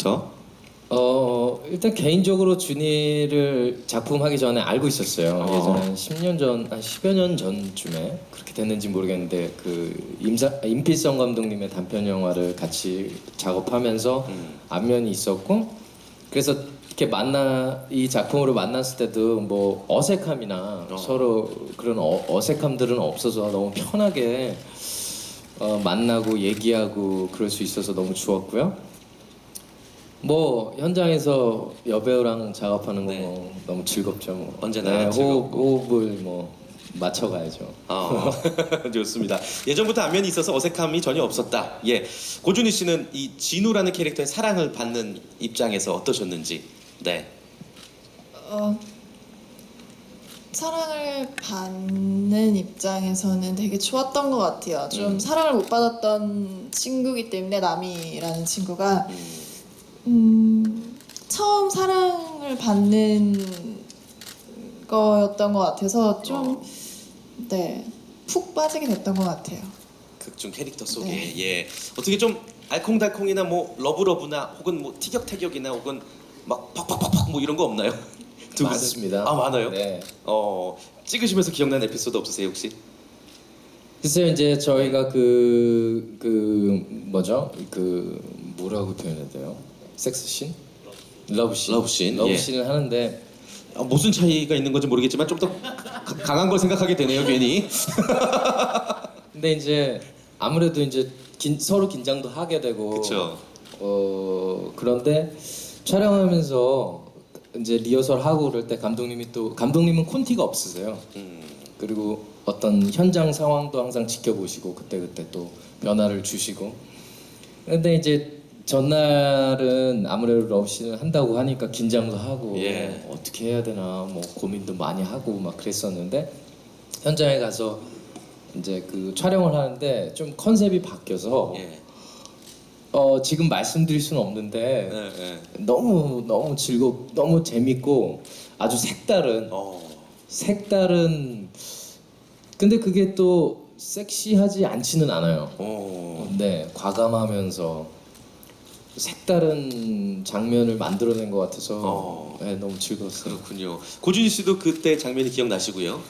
언제부터? 어 일단 개인적으로 준이를 작품 하기 전에 알고 있었어요. 어. 예전에 한 10년 전, 한 10여 년 전쯤에 그렇게 됐는지 모르겠는데 그 임사 임필성 감독님의 단편 영화를 같이 작업하면서 음. 안면이 있었고 그래서 이렇게 만나 이 작품으로 만났을 때도 뭐 어색함이나 어. 서로 그런 어, 어색함들은 없어서 너무 편하게 어, 만나고 얘기하고 그럴 수 있어서 너무 좋았고요. 뭐 현장에서 여배우랑 작업하는 거 네. 뭐 너무 즐겁죠. 뭐. 언제나 호흡, 즐겁고. 호흡을 뭐 맞춰가야죠. 어, 좋습니다. 예전부터 안면이 있어서 어색함이 전혀 없었다. 예, 고준희 씨는 이 진우라는 캐릭터의 사랑을 받는 입장에서 어떠셨는지. 네. 어, 사랑을 받는 입장에서는 되게 좋았던 것 같아요. 좀 음. 사랑을 못 받았던 친구기 때문에 남이라는 친구가 음, 음, 처음 사랑을 받는 거였던 것 같아서 좀 어. 네, 푹 빠지게 됐던 것 같아요. 극중 캐릭터 속에 네. 예 어떻게 좀 알콩달콩이나 뭐 러브러브나 혹은 뭐 티격태격이나 혹은 막 팍팍팍팍 뭐 이런 거 없나요? 두 분? 많습니다. 아 많아요. 네. 어 찍으시면서 기억나는 에피소드 없으세요 혹시? 글쎄요 이제 저희가 그, 그 뭐죠? 그 뭐라고 표현해야 돼요? 섹스씬? 러브씬. 러브씬, 예. 러브씬을 하는데 아, 무슨 차이가 있는 건지 모르겠지만 좀 더 강한 걸 생각하게 되네요 괜히. 근데 이제 아무래도 이제 긴- 서로 긴장도 하게 되고 그렇죠. 어 그런데 촬영하면서 이제 리허설 하고 그럴 때 감독님이 또 감독님은 콘티가 없으세요. 음, 그리고 어떤 현장 상황도 항상 지켜보시고 그때 그때 또 변화를 주시고. 근데 이제 전날은 아무래도 러브씬을 한다고 하니까 긴장도 하고 예. 어떻게 해야 되나 뭐 고민도 많이 하고 막 그랬었는데 현장에 가서 이제 그 촬영을 하는데 좀 컨셉이 바뀌어서 예. 어 지금 말씀드릴 수는 없는데 예, 예. 너무 너무 즐겁 너무 재밌고 아주 색다른 어. 색다른 근데 그게 또 섹시하지 않지는 않아요. 어. 네 과감하면서 색다른 장면을 만들어낸 것 같아서 어. 네, 너무 즐거웠어요. 그렇군요. 고준희 씨도 그때 장면이 기억나시고요.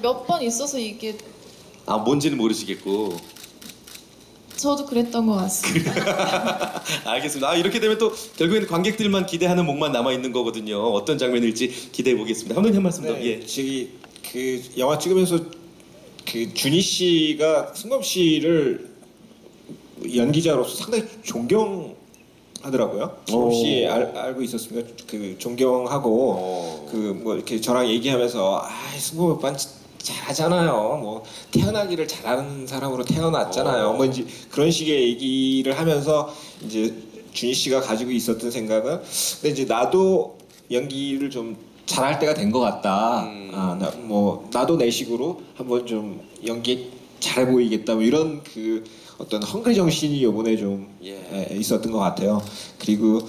몇 번 있어서 이게 아 뭔지는 모르시겠고. 저도 그랬던 것 같습니다. 알겠습니다. 아, 이렇게 되면 또 결국에는 관객들만 기대하는 목만 남아 있는 거거든요. 어떤 장면일지 기대해 보겠습니다. 감독님 한 말씀 더. 네, 예. 저기 그 영화 찍으면서 그 준희 씨가 승범 씨를 연기자로서 상당히 존경하더라고요. 오. 씨 알, 알고 있었습니까? 그 존경하고 어. 그뭐 이렇게 저랑 얘기하면서 아 승범 오빠 잘하잖아요. 뭐 태어나기를 잘하는 사람으로 태어났잖아요. 어. 뭐 이제 그런 식의 얘기를 하면서 이제 준희 씨가 가지고 있었던 생각은 근데 이제 나도 연기를 좀 잘할 때가 된 것 같다. 음. 아, 나, 뭐 나도 내 식으로 한번 좀 연기 잘해 보이겠다. 뭐 이런 그 어떤 헝그리 정신이 요번에 좀 예. 예, 있었던 것 같아요. 그리고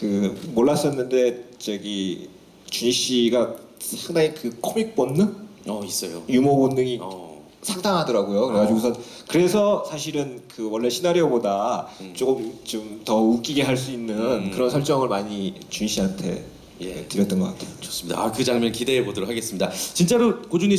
그 몰랐었는데 저기 준희 씨가 상당히 그 코믹 본능, 어 있어요. 유머 본능이 어. 상당하더라고요. 그래가지고선 그래서 사실은 그 원래 시나리오보다 음. 조금 좀 더 웃기게 할 수 있는 음. 그런 설정을 많이 준희 씨한테 예. 드렸던 것 같아요. 좋습니다. 아, 그 장면 기대해 보도록 하겠습니다. 진짜로 고준희